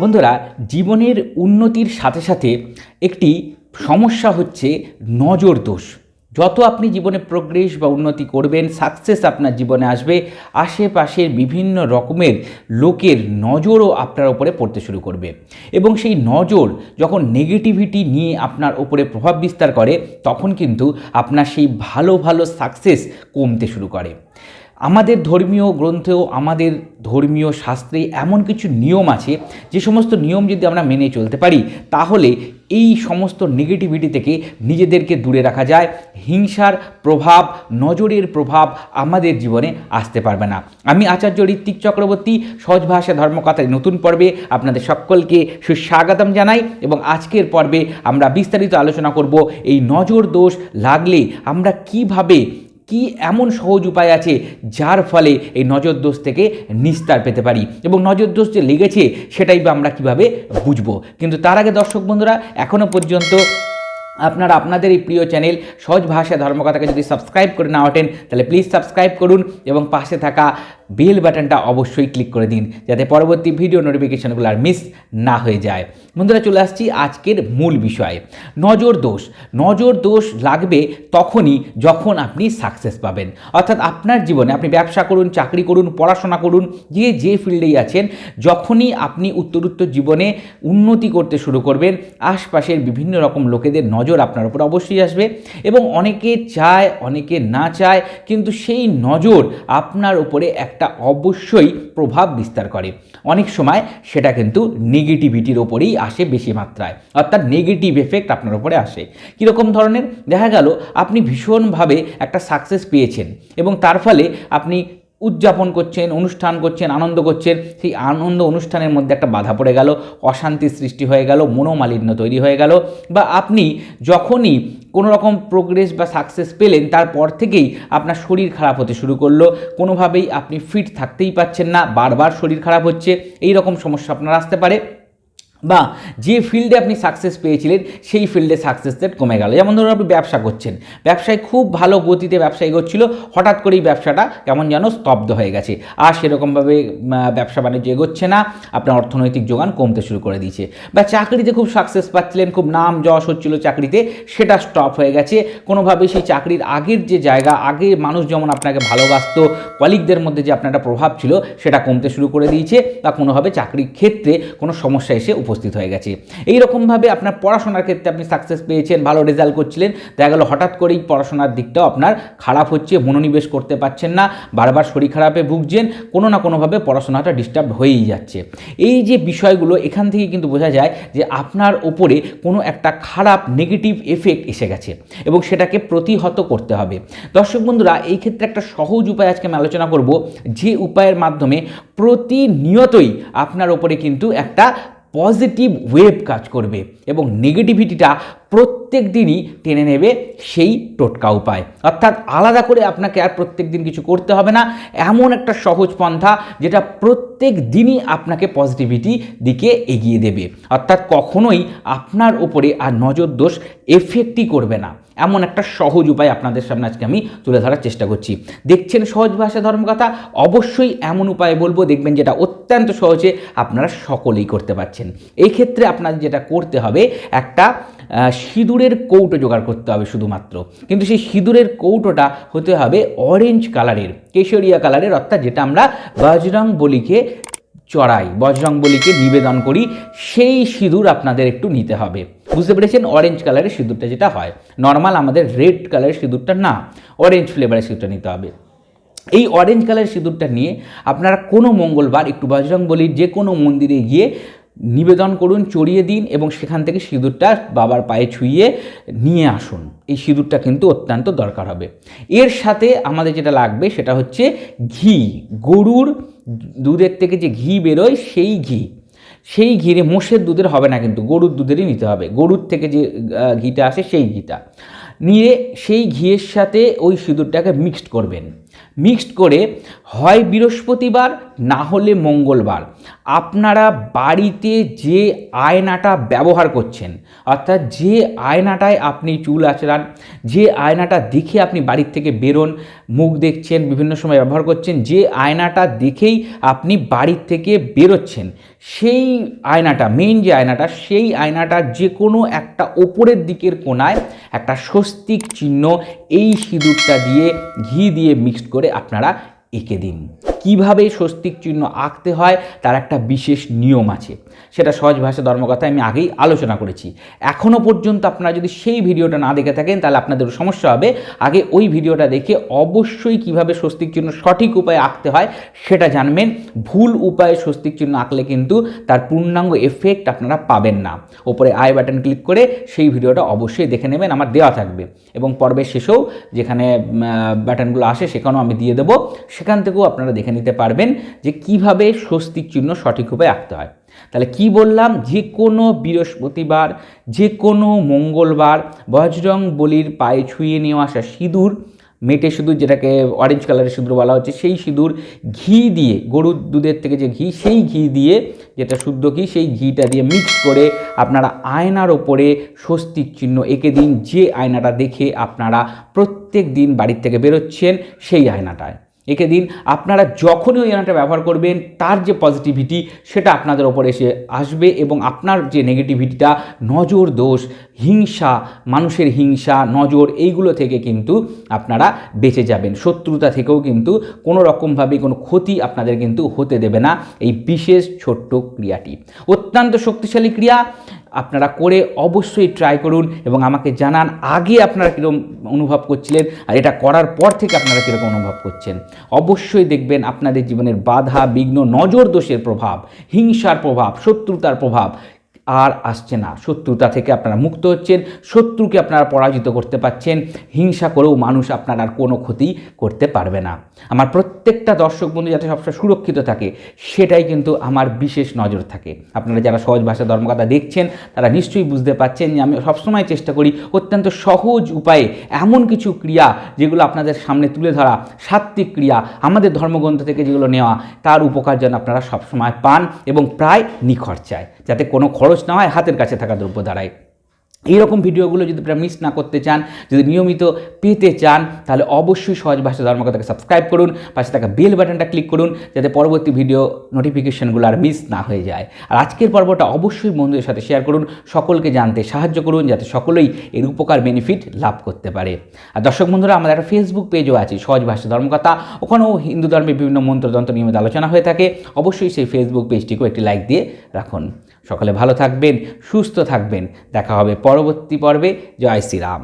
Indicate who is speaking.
Speaker 1: বন্ধুরা, জীবনের উন্নতির সাথে সাথে একটি সমস্যা হচ্ছে নজর দোষ। যত আপনি জীবনে প্রোগ্রেস বা উন্নতি করবেন সাকসেস আপনার জীবনে আসবে, আশেপাশের বিভিন্ন রকমের লোকের নজরও আপনার ওপরে পড়তে শুরু করবে। এবং সেই নজর যখন নেগেটিভিটি নিয়ে আপনার ওপরে প্রভাব বিস্তার করে, তখন কিন্তু আপনার সেই ভালো ভালো সাকসেস কমতে শুরু করে। আমাদের ধর্মীয় গ্রন্থেও আমাদের ধর্মীয় শাস্ত্রে এমন কিছু নিয়ম আছে, যে সমস্ত নিয়ম যদি আমরা মেনে চলতে পারি, তাহলে এই সমস্ত নেগেটিভিটি থেকে নিজেদেরকে দূরে রাখা যায়। হিংসার প্রভাব, নজরের প্রভাব আমাদের জীবনে আসতে পারবে না। আমি আচার্য ঋত্বিক চক্রবর্তী, সহজ ভাষা ধর্মকথার নতুন পর্বে আপনাদের সকলকে সুস্বাগতম জানাই, এবং আজকের পর্বে আমরা বিস্তারিত আলোচনা করব এই নজর দোষ লাগলে আমরা কীভাবে কি এমন সহজ উপায় আছে যার ফলে এই নজরদোষ থেকে নিস্তার পেতে পারি? এবং নজরদোষ যে লেগেছে সেটাই বা আমরা কীভাবে বুঝব? কিন্তু তার আগে দর্শক বন্ধুরা এখনও পর্যন্ত আপনারা, আপনাদের এই প্রিয় চ্যানেল সহজ ভাষা ধর্মকথাকে যদি সাবস্ক্রাইব করে না ওঠেন, তাহলে প্লিজ সাবস্ক্রাইব করুন এবং পাশে থাকা বেল বাটনটা অবশ্যই ক্লিক করে দিন, যাতে পরবর্তী ভিডিও নোটিফিকেশনগুলো আর মিস না হয়ে যায়। বন্ধুরা, চলে আসছি আজকের মূল বিষয়ে। নজর দোষ। নজর দোষ লাগবে তখনই যখন আপনি সাকসেস পাবেন। অর্থাৎ আপনার জীবনে আপনি ব্যবসা করুন, চাকরি করুন, পড়াশোনা করুন, যে যে ফিল্ডেই আছেন, যখনই আপনি উত্তরোত্তর জীবনে উন্নতি করতে শুরু করবেন, আশপাশের বিভিন্ন রকম লোকেদের নজর আপনার উপর অবশ্যই আসবে এবং অনেকে চায়, অনেকে না চায়, কিন্তু সেই নজর আপনার উপরে একটা অবশ্যই প্রভাব বিস্তার করে। অনেক সময় সেটা কিন্তু নেগেটিভিটির ওপরেই আসে বেশি মাত্রায়। অর্থাৎ নেগেটিভ এফেক্ট আপনার উপরে আসে। কীরকম ধরনের? দেখা গেল, আপনি ভীষণভাবে একটা সাকসেস পেয়েছেন এবং তার ফলে আপনি উদযাপন করছেন, অনুষ্ঠান করছেন, আনন্দ করছেন, সেই আনন্দ অনুষ্ঠানের মধ্যে একটা বাধা পড়ে গেল অশান্তি সৃষ্টি হয়ে গেল, মনোমালিন্য তৈরি হয়ে গেল বা আপনি যখনই কোনো রকম প্রোগ্রেস বা সাকসেস পেলেন, তারপর থেকেই আপনার শরীর খারাপ হতে শুরু করল। কোনোভাবেই আপনি ফিট থাকতেই পাচ্ছেন না, বারবার শরীর খারাপ হচ্ছে। এই রকম সমস্যা আপনার আসতে পারে। বা যে ফিল্ডে আপনি সাকসেস পেয়েছিলেন, সেই ফিল্ডে সাকসেস রেট কমে গেল। যেমন ধরুন আপনি ব্যবসা করছেন। ব্যবসায় খুব ভালো গতিতে ব্যবসা এগোচ্ছিল হঠাৎ করেই ব্যবসাটা কেমন যেন স্তব্ধ হয়ে গেছে। আর সেরকমভাবে ব্যবসা বাণিজ্য এগোচ্ছে না, আপনার অর্থনৈতিক যোগান কমতে শুরু করে দিয়েছে। বা চাকরিতে খুব সাকসেস পাচ্ছিলেন, খুব নাম যশ হচ্ছিল চাকরিতে, সেটা স্টপ হয়ে গেছে। কোনোভাবে সেই চাকরির আগের যে জায়গা আগে মানুষ যেমন আপনাকে ভালোবাসত কলিগদের মধ্যে যে আপনার একটা প্রভাব ছিল, সেটা কমতে শুরু করে দিয়েছে। বা কোনোভাবে চাকরির ক্ষেত্রে কোনো সমস্যা এসে উপস্থিত হয়ে গেছে। এই রকমভাবে আপনার পড়াশোনার ক্ষেত্রে আপনি সাকসেস পেয়েছেন, ভালো রেজাল্ট করছিলেন, দেখা গেল হঠাৎ করেই পড়াশোনার দিকটাও আপনার খারাপ হচ্ছে, মনোনিবেশ করতে পারছেন না, বারবার শরীর খারাপে ভুগছেন, কোনো না কোনোভাবে পড়াশোনাটা ডিস্টার্ব হয়েই যাচ্ছে। এই যে বিষয়গুলো, এখান থেকে কিন্তু বোঝা যায় যে আপনার ওপরে কোনো একটা খারাপ নেগেটিভ এফেক্ট এসে গেছে এবং সেটাকে প্রতিহত করতে হবে। দর্শক বন্ধুরা, এই ক্ষেত্রে একটা সহজ উপায় আজকে আমি আলোচনা করব, যে উপায়ের মাধ্যমে প্রতিনিয়তই আপনার ওপরে কিন্তু একটা পজিটিভ ওয়েভ কাজ করবে এবং নেগেটিভিটিটা প্রত্যেক দিনই টেনে নেবে সেই টোটকা উপায়। অর্থাৎ আলাদা করে আপনাকে আর প্রত্যেক দিন কিছু করতে হবে না। এমন একটা সহজ পন্থা যেটা প্রত্যেক দিনই আপনাকে পজিটিভিটি দিকে এগিয়ে দেবে। অর্থাৎ কখনোই আপনার ওপরে আর নজর দোষ এফেক্টই করবে না। এমন একটা সহজ উপায় আপনাদের সামনে আজকে আমি তুলে ধরার চেষ্টা করছি। দেখছেন সহজ ভাষা ধর্মকথা? অবশ্যই এমন উপায় বলব, দেখবেন যেটা অত্যন্ত সহজে আপনারা সকলেই করতে পারছেন। এই ক্ষেত্রে আপনাদের যেটা করতে হবে, একটা সিঁদুরের কৌটো জোগাড় করতে হবে শুধুমাত্র। কিন্তু সেই সিঁদুরের কৌটোটা হতে হবে অরেঞ্জ কালারের কেশরিয়া কালারের অর্থাৎ যেটা আমরা বজরং বলিকে চড়াই বজরং বলিকে নিবেদন করি, সেই সিঁদুর আপনাদের একটু নিতে হবে। বুঝতে পেরেছেন? অরেঞ্জ কালারের সিঁদুরটা যেটা হয়। নর্মাল আমাদের রেড কালারের সিঁদুরটা না অরেঞ্জ ফ্লেভারের সিঁদুরটা নিতে হবে। এই অরেঞ্জ কালারের সিঁদুরটা নিয়ে আপনারা কোনো মঙ্গলবার একটু বজরং বলির যে কোনো মন্দিরে গিয়ে নিবেদন করুন, চড়িয়ে দিন এবং সেখান থেকে সিঁদুরটা বাবার পায়ে ছুঁয়ে নিয়ে আসুন। এই সিঁদুরটা কিন্তু অত্যন্ত দরকার হবে। এর সাথে আমাদের যেটা লাগবে সেটা হচ্ছে ঘি। গরুর দুধের থেকে যে ঘি বেরোয় সেই ঘি। সেই ঘিরে মোষের দুধের হবে না কিন্তু, গরুর দুধেরই নিতে হবে। গরুর থেকে যে ঘিটা আসে সেই ঘিটা। নিয়ে সেই ঘিয়ের সাথে ওই সিঁদুরটাকে মিক্সড করবেন। মিক্সড করে হয় বৃহস্পতিবার না হলে মঙ্গলবার। আপনারা বাড়িতে যে আয়নাটা ব্যবহার করছেন, অর্থাৎ যে আয়নাটায় আপনি চুল আঁচড়ান, যে আয়নাটা দেখে আপনি বাড়ির থেকে বেরোন, মুখ দেখছেন, বিভিন্ন সময় ব্যবহার করছেন, যে আয়নাটা দেখেই আপনি বাড়ির থেকে বেরোচ্ছেন, সেই আয়নাটা মেইন যে আয়নাটা, সেই আয়নাটার যে কোনো একটা ওপরের দিকের কোনায় একটা স্বস্তিক চিহ্ন এই সিঁদুরটা দিয়ে, ঘি দিয়ে মিক্সড করে আপনারা এঁকে দিন। কীভাবে স্বস্তিক চিহ্ন আঁকতে হয়, তার একটা বিশেষ নিয়ম আছে। সেটা সহজ ভাষা ধর্মকথায় আমি আগেই আলোচনা করেছি। এখনও পর্যন্ত আপনারা যদি সেই ভিডিওটা না দেখে থাকেন, তাহলে আপনাদের সমস্যা হবে। আগে ওই ভিডিওটা দেখে অবশ্যই কীভাবে স্বস্তিক চিহ্ন সঠিক উপায়ে আঁকতে হয়, সেটা জানবেন। ভুল উপায়ে স্বস্তিক চিহ্ন আঁকলে কিন্তু তার পূর্ণাঙ্গ এফেক্ট আপনারা পাবেন না। ওপরে আই বাটন ক্লিক করে সেই ভিডিওটা অবশ্যই দেখে নেবেন, আমার দেওয়া থাকবে। এবং পর্বের শেষেও যেখানে বাটনগুলো আসে, সেখানেও আমি দিয়ে দেবো। সেখান থেকেও আপনারা দেখে নিতে পারবেন যে কীভাবে স্বস্তিক চিহ্ন সঠিকভাবে আঁকতে হয়। তাহলে কি বললাম? যে কোনো বৃহস্পতিবার, যে কোনো মঙ্গলবার বজরং বলির পায়ে ছুঁয়ে নিয়ে আসা সিঁদুর, মেটে সিঁদুর যেটাকে অরেঞ্জ কালারের সিঁদুর বলা হচ্ছে, সেই সিঁদুর ঘি দিয়ে, গরুর দুধের থেকে যে ঘি, সেই ঘি দিয়ে, যেটা শুদ্ধ ঘি, সেই ঘিটা দিয়ে মিক্স করে আপনারা আয়নার ওপরে স্বস্তিক চিহ্ন এঁকে দিন। যে আয়নাটা দেখে আপনারা প্রত্যেক দিন বাড়ির থেকে বেরোচ্ছেন, সেই আয়নাটায়। এঁকে দিন আপনারা যখনই ওই আয়নাটা ব্যবহার করবেন, তার যে পজিটিভিটি সেটা আপনাদের ওপর এসে আসবে এবং আপনার যে নেগেটিভিটিটা নজর দোষ, হিংসা, মানুষের হিংসা, নজর, এইগুলো থেকে কিন্তু আপনারা বেঁচে যাবেন। শত্রুতা থেকেও কিন্তু কোনো রকমভাবে কোনো ক্ষতি আপনাদের কিন্তু হতে দেবে না। এই বিশেষ ছোট্ট ক্রিয়াটি। অত্যন্ত শক্তিশালী ক্রিয়া। আপনারা করে অবশ্যই ট্রাই করুন এবং আমাকে জানান আগে আপনারা কীরকম অনুভব করছিলেন আর এটা করার পর থেকে আপনারা কীরকম অনুভব করছেন। অবশ্যই দেখবেন আপনাদের জীবনের বাধা, বিঘ্ন নজর দোষের প্রভাব, হিংসার প্রভাব, শত্রুতার প্রভাব আর আসছে না। শত্রুতা থেকে আপনারা মুক্ত হচ্ছেন, শত্রুকে আপনারা পরাজিত করতে পারছেন হিংসা করেও মানুষ আপনার আর কোনো ক্ষতি করতে পারবে না। আমার প্রত্যেকটা দর্শক বন্ধু যাতে সবসময় সুরক্ষিত থাকে, সেটাই কিন্তু আমার বিশেষ নজর থাকে। আপনারা যারা সহজ ভাষা ধর্মকথা দেখছেন, তারা নিশ্চয়ই বুঝতে পারছেন যে আমি সবসময় চেষ্টা করি অত্যন্ত সহজ উপায়ে এমন কিছু ক্রিয়া যেগুলো আপনাদের সামনে তুলে ধরা সাত্বিক ক্রিয়া, আমাদের ধর্মগ্রন্থ থেকে যেগুলো নেওয়া, তার উপকার যেন আপনারা সবসময় পান এবং প্রায় নিখরচায় যাতে কোনো খরচ না হয় হাতের কাছে থাকা দ্রব্য দ্বারাই। এইরকম ভিডিওগুলো যদি আপনারা মিস না করতে চান, যদি নিয়মিত পেতে চান, তাহলে অবশ্যই সহজ ভাষা ধর্মকথাকে সাবস্ক্রাইব করুন, পাশে থাকা বেল বাটনটা ক্লিক করুন, যাতে পরবর্তী ভিডিও নোটিফিকেশনগুলো আর মিস না হয়ে যায়। আর আজকের পর্বটা অবশ্যই বন্ধুদের সাথে শেয়ার করুন, সকলকে জানতে সাহায্য করুন, যাতে সকলেই এর উপকার বেনিফিট লাভ করতে পারে। আর দর্শক বন্ধুরা, আমাদের একটা ফেসবুক পেজও আছে, সহজ ভাষা ধর্মকথা। ওখানেও হিন্দু ধর্মের বিভিন্ন মন্ত্রতন্ত্র নিয়মিত আলোচনা হয়ে থাকে। অবশ্যই সেই ফেসবুক পেজটিকেও একটি লাইক দিয়ে রাখুন। সকলে ভালো থাকবেন সুস্থ থাকবেন। দেখা হবে পরবর্তী পর্বে। জয় শ্রীরাম।